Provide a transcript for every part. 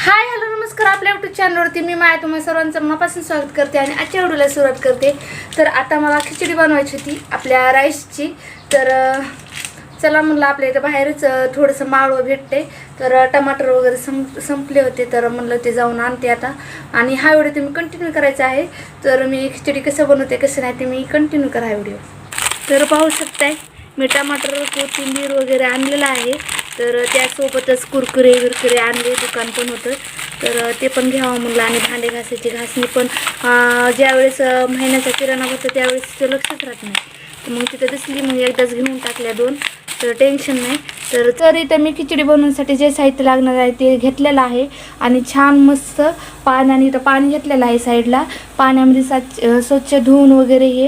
Hi hello नमस्कार. आपल्या YouTube चॅनलवरती मी माया. तुम्हाला सर्वांचं मनापासून स्वागत करते आणि आजच्या व्हिडिओला सुरुवात करते. तर आता मला खिचडी बनवायची होती आपल्या राईसची तर चला म्हणलं आपल्या इथं बाहेरच थोडंसं माळवं भेटते. तर टमाटर वगैरे संप संपले होते. तर म्हणलं ते जाऊन आणते आता. आणि हा व्हिडिओ तुम्ही कंटिन्यू करायचा आहे. तर मी खिचडी कसं बनवते कसं नाही ते मी कंटिन्यू करा हा व्हिडिओ. तर पाहू शकताय मी टमाटर कोथिंबीर वगैरे आणलेलं आहे. तर त्यासोबतच कुरकुरे विरकुरे आणले दुकान पण होतं. तर ते पण घ्यावं म्हणलं आणि भांडे घासायची घासणी पण ज्यावेळेस महिन्याचा किराणा होतं त्यावेळेस ते लक्षच राहत नाही. तर मग तिथं दिसली मग एकदाच घेऊन टाकल्या दोन. तर टेन्शन नाही. तर तर इथं मी खिचडी बनवण्यासाठी जे साहित्य लागणार आहे ते घेतलेलं आहे. आणि छान मस्त पाण्याने इथं पाणी घेतलेलं आहे साईडला. पाण्यामध्ये साच स्वच्छ धुवून वगैरे हे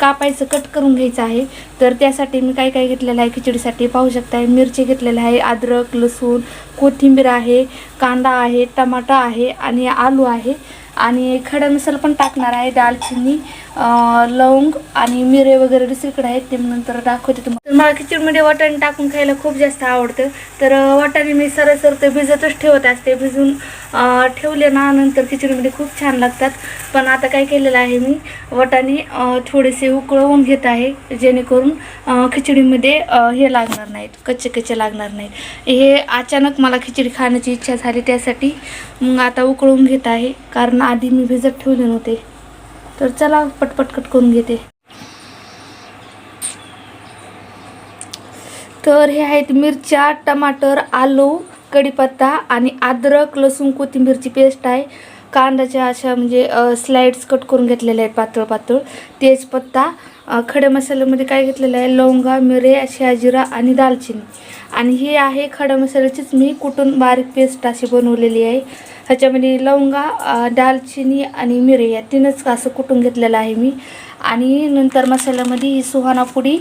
कापायचं कट करून घ्यायचं आहे. तर त्यासाठी मी काय काय घेतलेलं आहे खिचडीसाठी पाहू शकता मिरची घेतलेलं आहे अद्रक लसूण कोथिंबीर आहे कांदा आहे टमाटा आहे आणि आलू आहे. आणि खडा मसाला पण टाकणार आहे दालचिनी लवंग आणि मिरे वगैरे दुसरीकडे आहेत ते नंतर दाखवते तुम्हाला. तर मला खिचडीमध्ये वाटाणे टाकून खायला खूप जास्त आवडतं. तर वाटाणे मी सरसर ते भिजतच ठेवत असते. भिजून ठेवले ना नंतर खिचडीमध्ये खूप छान लागतात. पण आता काय केलेलं आहे मी वाटाणे थोडेसे उकळवून घेत आहे जेणेकरून खिचडीमध्ये हे लागणार नाहीत कच्चे कच्चे लागणार नाहीत. हे अचानक मला खिचडी खाण्याची इच्छा झाली त्यासाठी मग आता उकळून घेत आहे. कारण आधी मी भिजत ठेवले नव्हते. तर चला पटपट कट करून घेते. तर हे आहेत मिरच्या टमाटर आलू कढीपत्ता आणि अद्रक लसूण कोथिंबीरची पेस्ट आहे. कांद्याच्या अशा म्हणजे स्लाइड्स कट करून घेतलेल्या आहेत पातळ पातळ तेजपत्ता खड्या मसाल्यामध्ये काय घेतलेलं आहे? लवंगा मिरे शहाजिरा आणि दालचिनी. आणि हे आहे खड्या मसाल्याचीच मी कुटून बारीक पेस्ट अशी बनवलेली आहे. ह्याच्यामध्ये लवंगा दालचिनी आणि मिरे या तीनच असं कुटून घेतलेलं आहे मी. आणि नंतर मसाल्यामध्ये ही सुहाना पुडी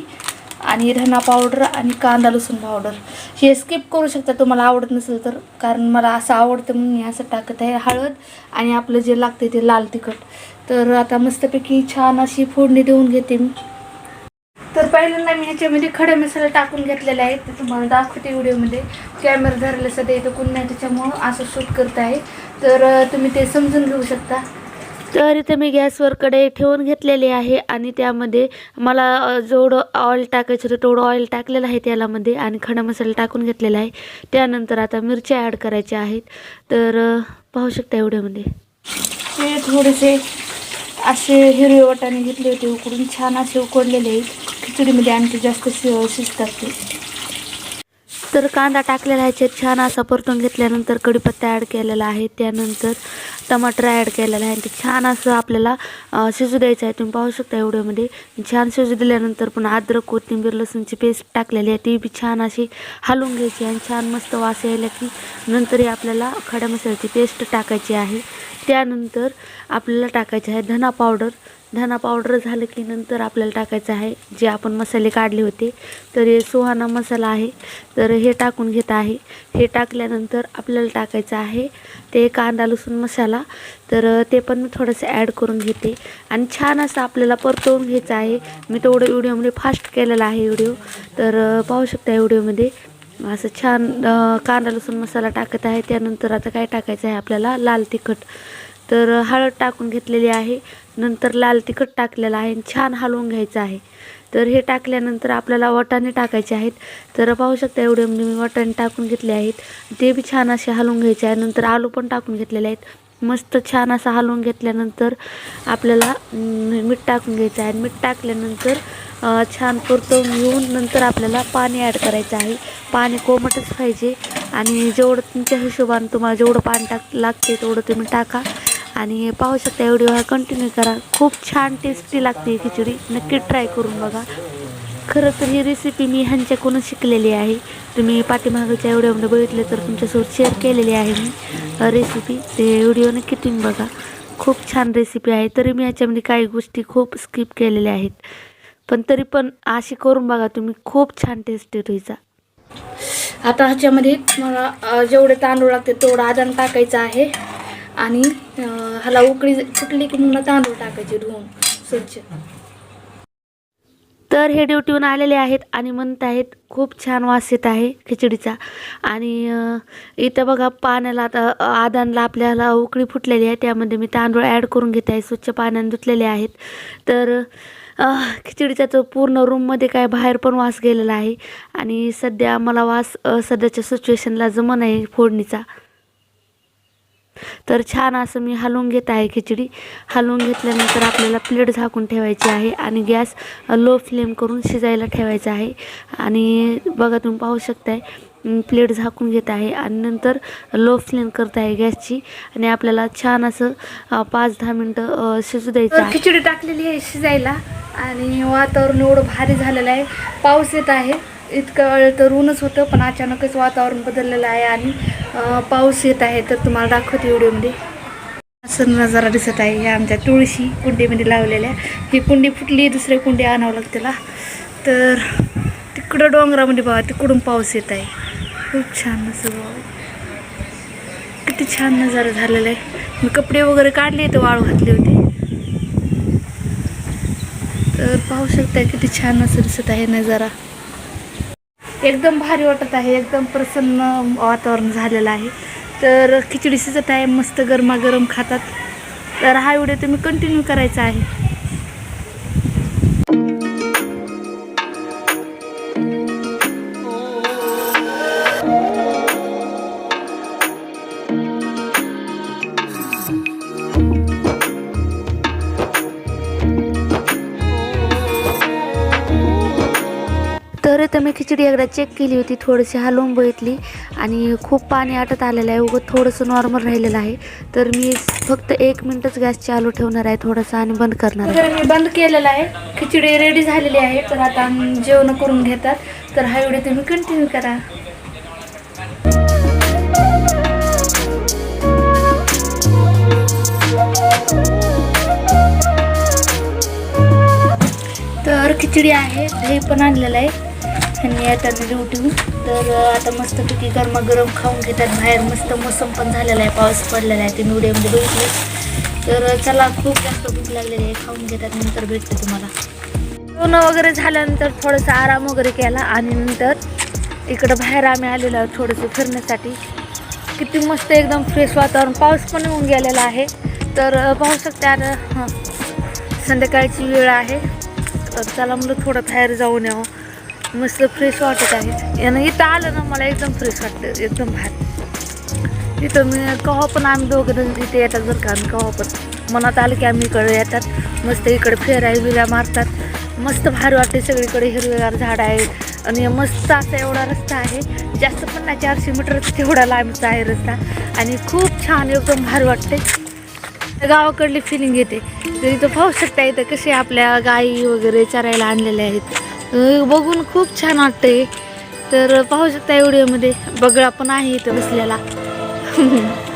आणि धना पावडर आणि कांदा लसूण पावडर. हे स्किप करू शकता तुम्हाला आवडत नसेल तर कारण मला असं आवडतं म्हणून मी असं टाकत आहे. हळद आणि आपलं जे लागते ते लाल तिखट. तर आता मस्तपैकी छान अशी फोडणी देऊन घेते मी. तर पहिल्यांदा मी ह्याच्यामध्ये खडे मसाला टाकून घेतलेले आहेत ते तुम्हाला दाखवते व्हिडिओमध्ये. कॅमेरा धरले सध्या इथं कोण नाही त्याच्यामुळं असं शूट करत आहे. तर तुम्ही ते समजून घेऊ शकता. तर इथे मी गॅसवर कढई ठेवून घेतलेली आहे आणि त्यामध्ये मला जेवढं ऑइल टाकायचं होतं तेवढं ऑइल टाकलेलं आहे त्यालामध्ये आणि खडा मसाला टाकून घेतलेला आहे. त्यानंतर आता मिरच्या ॲड करायच्या आहेत. तर पाहू शकता एवढ्यामध्ये ते थोडेसे असे हिरवे वाटाणे घेतले होते उकडून. छान असे उकडलेले आहेत. खिचडीमध्ये आणखी जास्त शि शिजतात ते. तर कांदा टाकलेला आहे छान असा परतून घेतल्यानंतर कढीपत्ता ॲड केलेला आहे. त्यानंतर टमाटर ॲड केलेला आहे. ते छान असं आपल्याला शिजू द्यायचं आहे. तुम्ही पाहू शकता एवढ्यामध्ये. छान शिजू दिल्यानंतर पण अद्रक कोथिंबीर लसूणची पेस्ट टाकलेली आहे. ती बी छान अशी हलवून घ्यायची आणि छान मस्त वास यायला की नंतर हे आपल्याला खड्या मसाल्याची पेस्ट टाकायची आहे. त्यानंतर आपल्याला टाकायचे आहे धना पावडर धना पावडर झालं की नंतर आपल्याला टाकायचं आहे. जे आपण मसाले काढले होते तर हे सुहाना मसाला आहे. तर हे टाकून घेत आहे. हे टाकल्यानंतर आपल्याला टाकायचं आहे ते कांदा लसूण मसाला. तर ते पण मी थोडंसं ॲड करून घेते. आणि छान असं आपल्याला परतवून घ्यायचं आहे. मी तेवढं व्हिडिओमध्ये फास्ट केलेला आहे व्हिडिओ तर पाहू शकता व्हिडिओमध्ये असं छान कांदा लसूण मसाला टाकत आहे. त्यानंतर आता काय टाकायचं आहे आपल्याला? लाल तिखट. तर हळद टाकून घेतलेली आहे. नंतर लाल तिखट टाकलेलं आहे आणि छान हलवून घ्यायचं आहे. तर हे टाकल्यानंतर आपल्याला वाटाणे टाकायचे आहेत. तर पाहू शकता एवढे म्हणजे मी वाटाणे टाकून घेतले आहेत. ते बी छान असे हलवून घ्यायचे आहे. नंतर आलू पण टाकून घेतलेले आहेत. मस्त छान असं हलवून घेतल्यानंतर आपल्याला मीठ टाकून घ्यायचं आहे. आणि मीठ टाकल्यानंतर छान परतवून घेऊन नंतर आपल्याला पाणी ॲड करायचं आहे. पाणी कोमटच पाहिजे. आणि जेवढं तुमच्या हिशोबाने तुम्हाला जेवढं पाणी टाक लागते तेवढं तुम्ही टाका. आणि पाहू शकता एवढी हा कंटिन्यू करा. खूप छान टेस्टी लागते ही खिचडी. नक्की ट्राय करून बघा. खरं तर ही रेसिपी मी ह्यांच्याकडूनच शिकलेली आहे. तुम्ही पाठीमागच्या व्हिडिओमध्ये बघितले तर तुमच्यासोबत शेअर केलेली आहे मी रेसिपी ते व्हिडिओ नक्की तुम्ही बघा. खूप छान रेसिपी आहे. तरी मी ह्याच्यामध्ये काही गोष्टी खूप स्किप केलेल्या आहेत. पण तरी पण अशी करून बघा तुम्ही. खूप छान टेस्टी व्हायचा आता ह्याच्यामध्ये मला जेवढे तांदूळ लागते तेवढं आदान टाकायचं आहे. आणि ह्याला उकळी कुठली की मग तांदूळ टाकायचे धुवून स्वच्छ. तर हे ड्युटीहून आलेले आहेत आणि म्हणत आहेत खूप छान वास येत आहे खिचडीचा. आणि इथं बघा पाण्याला आता आदानला आपल्याला उकळी फुटलेली आहे त्यामध्ये मी तांदूळ ॲड करून घेत आहे स्वच्छ पाण्याने धुतलेले आहेत. तर खिचडीचा तो पूर्ण रूममध्ये काय बाहेर पण वास गेलेला आहे. आणि सध्या मला वास सध्याच्या सिच्युएशनला जमन आहे फोडणीचा. तर छान असं मी हलवून घेत आहे खिचडी. हलवून घेतल्यानंतर आपल्याला प्लेट झाकून ठेवायची आहे आणि गॅस लो फ्लेम करून शिजायला ठेवायचा आहे. आणि बघा तुम्ही पाहू शकताय प्लेट झाकून घेत आहे आणि नंतर लो फ्लेम करत आहे गॅसची. आणि आपल्याला छान असं पाच दहा मिनटं शिजू द्यायचं खिचडी टाकलेली आहे शिजायला आणि वातावरण एवढं भारी झालेलं आहे. पाऊस येत आहे. इतकं वेळ तर ऊनच होतं पण अचानकच वातावरण बदललेलं आहे आणि पाऊस येत आहे. तर तुम्हाला दाखवते व्हिडिओमध्ये. असं नजारा दिसत आहे. ह्या आमच्या तुळशी कुंडीमध्ये लावलेल्या ही कुंडी फुटली दुसऱ्या कुंडी आणावं लागते त्याला. तर तिकडं डोंगरामध्ये बघा तिकडून पाऊस येत आहे. खूप छान असं किती छान नजारा झालेला आहे. मी कपडे वगैरे काढले तर वाळू घातले होते. तर पाहू शकता किती छान असं दिसत आहे नजारा. एकदम भारी वाटत आहे एकदम प्रसन्न वातावरण झालेलं आहे. तर खिचडी शिजत आहे मस्त गरमागरम खातात. तर हा व्हिडिओ तुम्ही कंटिन्यू करायचा आहे. तर मी खिचडी एकदा चेक केली होती. थोडीशी हलवून बघितली आणि खूप पाणी आटत आलेलं आहे. उगं थोडंसं नॉर्मल राहिलेलं आहे. तर मी फक्त एक मिनटच गॅस चालू ठेवणार आहे थोडासा आणि बंद करणार आहे. मी बंद केलेलं आहे. खिचडी रेडी झालेली आहे. तर आता जेवण करून घेतात. तर हा व्हिडिओ तुम्ही कंटिन्यू करा. तर खिचडी आहे. दही पण आणलेलं आहे. ह्यांनी येतात ड्युटी तर आता मस्तपैकी गरमागरम खाऊन घेतात बाहेर. मस्त मोसम पण झालेला आहे. पाऊस पडलेला आहे. ते व्हिडिओमध्ये म्हणजे बघितले. तर चला खूप जास्त भूक लागलेली आहे. खाऊन घेतात. नंतर भेटते तुम्हाला. जेवण वगैरे झाल्यानंतर थोडंसं आराम वगैरे केला. आणि नंतर इकडं बाहेर आम्ही आलेलो आहोत थोडंसं फिरण्यासाठी. किती मस्त एकदम फ्रेश वातावरण. पाऊस पण येऊन गेलेला आहे. तर पाहू शकता आता संध्याकाळची वेळ आहे. तर चला म्हणलं थोडं बाहेर जाऊन यावं. मस्त फ्रेश वाटत आहे. यानं इथं आलं ना मला एकदम फ्रेश वाटतं एकदम भारी. इथं मी कवा पण आम्ही दोघं जण इथे येतात जर का आम्ही कवा पण. मनात आलं की आम्ही इकडे येतात. मस्त इकडे फेराय विऱ्या मारतात. मस्त भारी वाटते सगळीकडे हिरवेगार झाड आहेत. आणि मस्त असा एवढा रस्ता आहे. जास्त पण ना चारशे मीटर तेवढा लांबचा आहे रस्ता. आणि खूप छान एकदम भारी वाटते गावाकडली फिलिंग येते. तर इथं पाहू शकता इथं कसे आपल्या गाई वगैरे चरायला आणलेल्या आहेत. बघून खूप छान वाटतंय. तर पाहू शकता व्हिडिओमध्ये. बगळा पण आहे इथं बसलेला.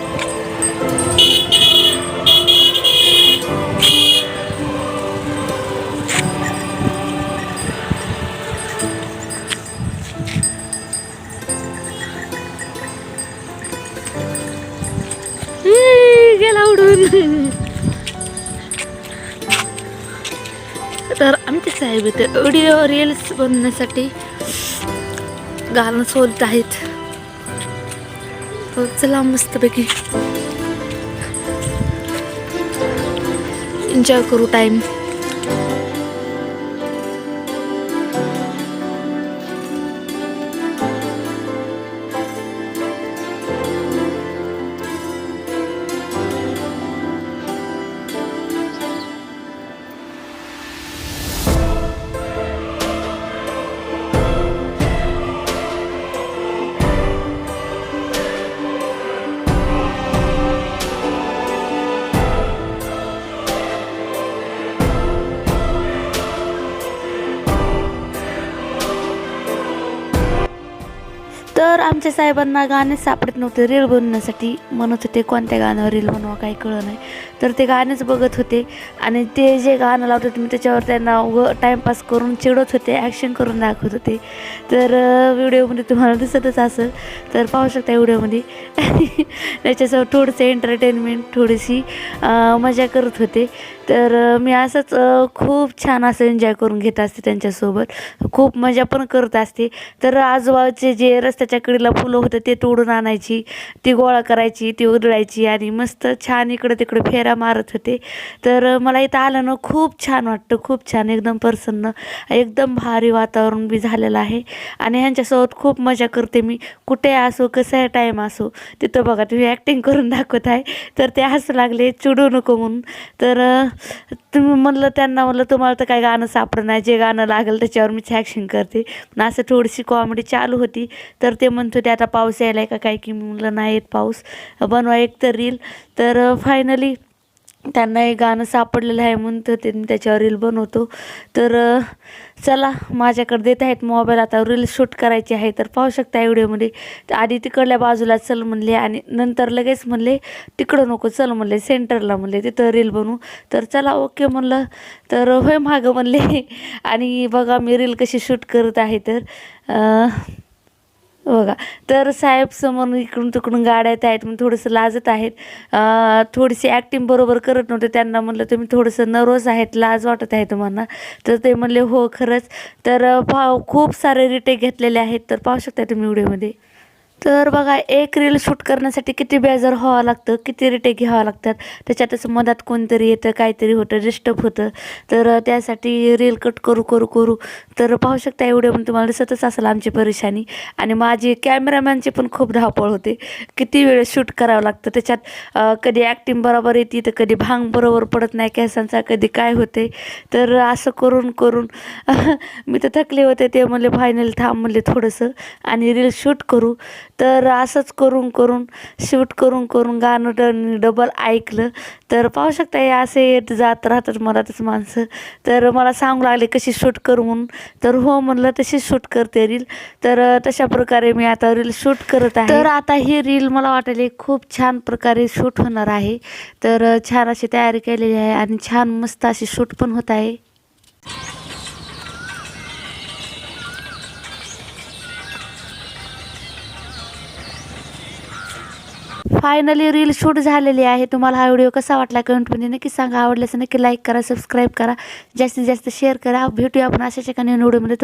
गेला उडून. तर आमचे साहेब इथे व्हिडिओ रील्स बनवण्यासाठी गाणं सोलत आहेत. तर चला मस्तपैकी. एन्जॉय करू टाईम आमच्या साहेबांना गाणे सापडत नव्हते. रील बनवण्यासाठी म्हणत होते कोणत्या गाण्यावर रील बनवा काही कळलं नाही. तर ते गाणेच बघत होते. आणि ते जे गाणं लावत होते मी त्याच्यावर त्यांना व टाईमपास करून चिडत होते ॲक्शन करून दाखवत होते. तर व्हिडिओमध्ये तुम्हाला दिसतच असेल तर पाहू शकता व्हिडिओमध्ये त्याच्यासोबत थोडंसं एंटरटेनमेंट थोडीशी मजा करत होते. तर मी असंच खूप छान असं एन्जॉय करून घेत असते त्यांच्यासोबत. खूप मजा पण करत असते. तर आजूबाजूचे जे रस्त्याच्या कडेला फुलं होतं ते तोडून आणायची ती गोळा करायची ती उधळायची आणि मस्त छान इकडं तिकडं फेऱ्या मारत होते. तर मला इथं आलं ना खूप छान वाटतं खूप छान एकदम प्रसन्न एकदम भारी वातावरण बी झालेलं आहे. आणि ह्यांच्यासोबत खूप मजा करते मी. कुठे असो कसं टाईम असो तिथं बघा तुम्ही ॲक्टिंग करून दाखवत आहे तर ते हसू लागले चिडू नको म्हणून. तर तुम्ही म्हणलं त्यांना म्हणलं तुम्हाला तर काय गाणं सापडं नाही. जे गाणं लागेल त्याच्यावर मीच ॲक्शन करते. पण असं थोडीशी कॉमेडी चालू होती. तर ते म्हणत होते आता पाऊस यायला आहे का काय? की म्हणलं नाही येत पाऊस. बनवा एक तर रील तर फायनली त्यांना हे गाणं सापडलेलं आहे म्हणून तर मी त्याच्यावर रील बनवतो. तर चला माझ्याकडे देत आहेत मोबाईल आता रील शूट करायची आहे. तर पाहू शकता व्हिडिओमध्ये तर आधी तिकडल्या बाजूला चल म्हणले आणि नंतर लगेच म्हणले तिकडं नको चल म्हणले सेंटरला म्हणले तिथं रील बनवू. तर चला ओके म्हणलं. तर होय मागं म्हणले. आणि बघा मी रील कशी शूट करत आहे तर बघा. तर साहेब समोर इकडून तिकडून गाड्या येत आहेत मग थोडंसं लाजत आहेत. थोडीशी ॲक्टिंग बरोबर करत नव्हते. त्यांना म्हणलं तुम्ही थोडंसं नर्वस आहेत लाज वाटत आहे तुम्हाला. तर ते म्हणले हो खरंच. तर पाव खूप सारे रिटेक घेतलेले आहेत. तर पाहू शकता तुम्ही व्हिडिओमध्ये. तर बघा एक रील शूट करण्यासाठी किती बेजार व्हावं लागतं किती रिटे घ्यावं लागतात. त्याच्यातच मधात कोणतरी येतं काहीतरी होतं डिस्टर्ब होतं. तर त्यासाठी रील कट करू करू करू. तर पाहू शकता एवढे पण तुम्हाला दिसतच असेल आमची परेशानी. आणि माझी कॅमेरामॅनची पण खूप धावपळ होते. किती वेळ शूट करावं लागतं. त्याच्यात कधी ॲक्टिंग बरोबर येते तर कधी भांग बरोबर पडत नाही केसांचा कधी काय होते. तर असं करून करून मी तर थकले होते ते म्हणले फायनल थांब म्हणले थोडंसं. आणि रील शूट करू. तर असंच करून करून शूट करून करून गाणं ड- डबल ऐकलं. तर पाहू शकता हे असे येत जात राहतात मराठीच माणसं. तर मला सांगू लागले कशी शूट करू म्हणून. तर हो म्हणलं तशी शूट करते रील तर तशा प्रकारे मी आता रील शूट करत आहे. तर आता ही रील मला वाटेल खूप छान प्रकारे शूट होणार आहे. तर छान अशी तयारी केलेली आहे आणि छान मस्त अशी शूट पण होत आहे. फायनली रील शूट झालेली आहे. तुम्हाला हा व्हिडिओ कसा वाटला कमेंटमध्ये नक्की सांगा. आवडल्यास नक्की लाईक करा सबस्क्राईब करा. जास्तीत जास्त शेअर करा. भेटूया आपण अशाच एका नवीन व्हिडिओमध्ये